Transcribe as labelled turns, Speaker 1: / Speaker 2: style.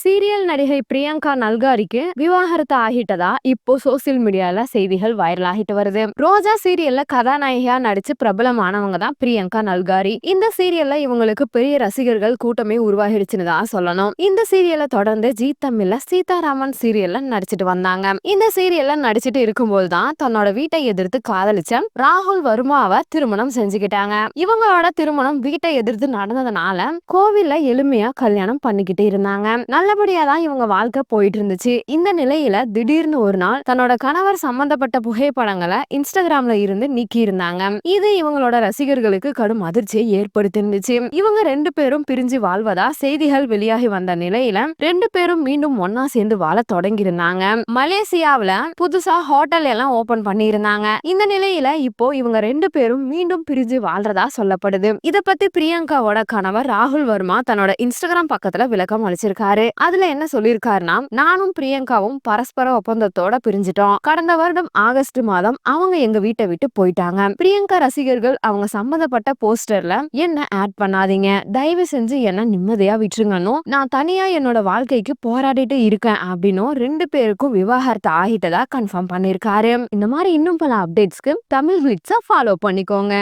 Speaker 1: Serial நடிகை பிரியங்கா நல்காரிக்கு விவாகரத்து ஆகிட்டதா இப்போ சோசியல் மீடியால செய்திகள் வைரல் ஆகிட்டு வருது. ரோஜா சீரியல்ல கதாநாயகியா நடிச்சு பிரபலமானவங்க தான் பிரியங்கா நல்காரி. இந்த சீரியல்ல இவங்களுக்கு பெரிய ரசிகர்கள் கூட்டமே உருவாகிடுச்சுன்னு தான் சொல்லணும். இந்த சீரியலை தொடர்ந்து ஜி தமிழ்ல சீதாராமன் சீரியல்ல நடிச்சிட்டு வந்தாங்க. இந்த சீரியல்ல நடிச்சிட்டு இருக்கும்போது தான் தன்னோட வீட்டை எதிர்த்து காதலிச்ச ராகுல் வர்மாவை திருமணம் செஞ்சுக்கிட்டாங்க. இவங்களோட திருமணம் வீட்டை எதிர்த்து நடந்ததுனால கோவில்ல எளிமையா கல்யாணம் பண்ணிக்கிட்டு இருந்தாங்க. நல்லபடியா தான் இவங்க வாழ்க்கை போயிட்டு இருந்துச்சு இந்த நிலையில திடீர்னு ஒரு நாள் தன்னோட கணவர் சம்பந்தப்பட்ட புகைப்படங்களை இன்ஸ்டாகிராம்ல இருந்து நீக்கி இருந்தாங்க இது இவங்களோட ரசிகர்களுக்கு கடும் அதிர்ச்சியை ஏற்படுத்திருந்துச்சு இவங்க ரெண்டு பேரும் பிரிஞ்சு வாழ்வதா செய்திகள் வெளியாகி வந்த நிலையில ரெண்டு பேரும் மீண்டும் ஒன்னா சேர்ந்து வாழ தொடங்கி இருந்தாங்க மலேசியாவுல புதுசா ஹோட்டல் எல்லாம் ஓபன் பண்ணி இருந்தாங்க இந்த நிலையில இப்போ இவங்க ரெண்டு பேரும் மீண்டும் பிரிஞ்சு வாழ்றதா சொல்லப்படுது. இத பத்தி பிரியங்காவோட கணவர் ராகுல் வர்மா தன்னோட இன்ஸ்டாகிராம் பக்கத்துல விளக்கம் அளிச்சிருக்காரு. அதுல என்ன சொல்லியிருக்காருன்னா நானும் பிரியங்காவும் பரஸ்பர ஒப்பந்தத்தோட பிரிஞ்சிட்டோம். கடந்த வருடம் ஆகஸ்ட் மாதம் அவங்க எங்க வீட்டை விட்டு போயிட்டாங்க. பிரியங்கா ரசிகர்கள் அவங்க சம்பந்தப்பட்ட போஸ்டர்ல என்ன ஆட் பண்ணாதீங்க. தயவு செஞ்சு என்ன நிம்மதியா விட்டுருங்கன்னு நான் தனியா என்னோட வாழ்க்கைக்கு போராடிட்டு இருக்கேன் அப்படின்னும் ரெண்டு பேருக்கும் விவாகரத்து ஆகிட்டதா கன்ஃபார்ம் பண்ணிருக்காரு. இந்த மாதிரி இன்னும் பல அப்டேட்ஸ்க்கு தமிழ் ஹிட்ஸை ஃபாலோ பண்ணிக்கோங்க.